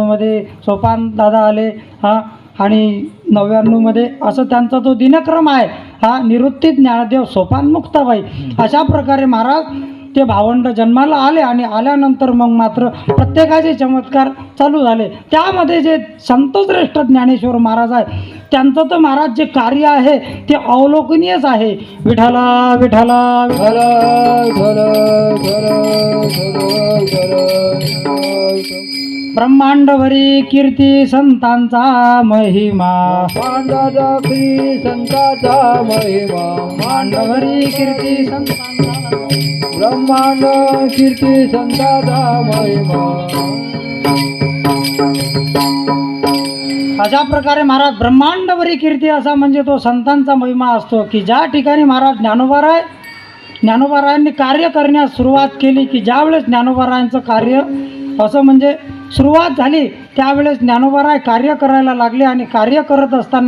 मध्ये सोपान दादा आले हा आणि नव्याण्णवमध्ये असं त्यांचा जो दिनक्रम आहे. हा निवृत्ती ज्ञानदेव सोपान मुक्ताबाई. अशा प्रकारे महाराज ते भावंड जन्माला आले आणि आल्यानंतर मग मात्र प्रत्येकाचे चमत्कार चालू झाले. त्यामध्ये जे संतश्रेष्ठ ज्ञानेश्वर महाराज आहे त्यांचं तर महाराज जे कार्य आहे ते अवलोकनीयच आहे. विठाला विठाला विठाला ब्रह्मांडभरी कीर्ती संतांचा महिमा. मांडाचा श्री संताचा महिमा. मांडभरी कीर्ती संतांचा ब्रह्मांड कीर्ती संताचा महिमा. अशा प्रकारे महाराज ब्रह्मांडभरी कीर्ती असा म्हणजे तो संतांचा महिमा असतो की ज्या ठिकाणी महाराज ज्ञानोबाराय ज्ञानोबारायांनी कार्य करण्यास सुरुवात केली की ज्यावेळेस ज्ञानोबारायांचं कार्य असं म्हणजे सुरुवात झाली. त्यावेळेस ज्ञानोबाराय कार्य करायला लागले आणि कार्य करत असताना